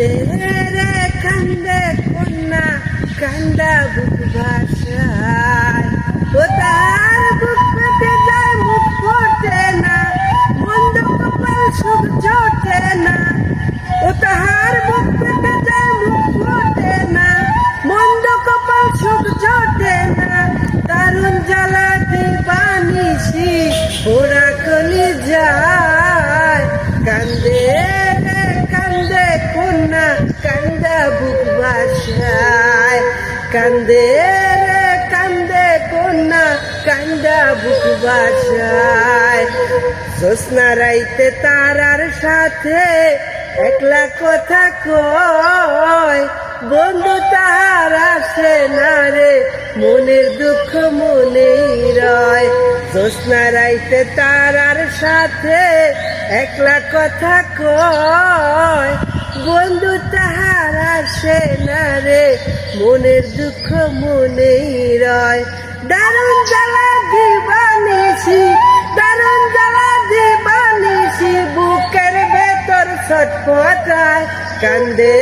কান্দে রে কান্দে কন্যা কান্দা বুক ভাষা কন্যা কান্দা বুক বাসায়। কান্দে রে, কান্দে কন্যা, কান্দা বুক বাসায়। জোসনা রাইতে তারার সাথে একলা কথা কয়। বন্ধু তাহার আসে না রে, মনের দুঃখ মনেই রয়। জোসনা রাইতে তারার সাথে একলা কথা কয়। বন্ধু তাহার আসে না রে। মনের দুঃখ মনেই রয়। দারুণ জ্বালা দিবানিসি দারুণ জ্বালা দিবানিসি বুকের ভেতর ছটফটায় কান্দে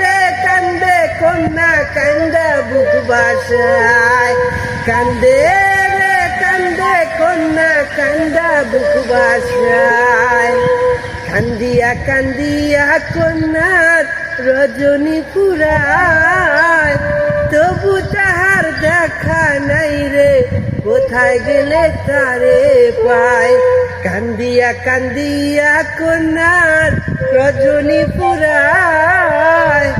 রে, কান্দে কন্যা, কান্দা বুক বাসায়। কান্দে রে, কান্দে কন্যা, কান্দা বুক বাসায়। কান্দিয়া কান্দিয়া কন্যার রজনী পুরায় তবু তাহার দেখা নাই রে, কোথায় গেলে তারে পায়? কান্দিয়া কান্দিয়া কন্যার রজনী পুরায়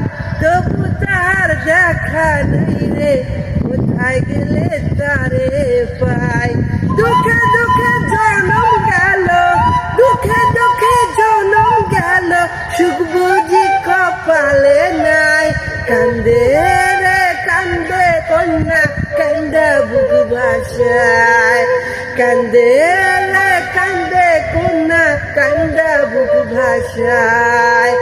তবু তাহার দেখা নাই রে, কোথায় গেলে তারে পায়? দুঃখে দুঃখে ভাষায় কান্দে কান্দে কন্যা কান্দা বুক ভাষায়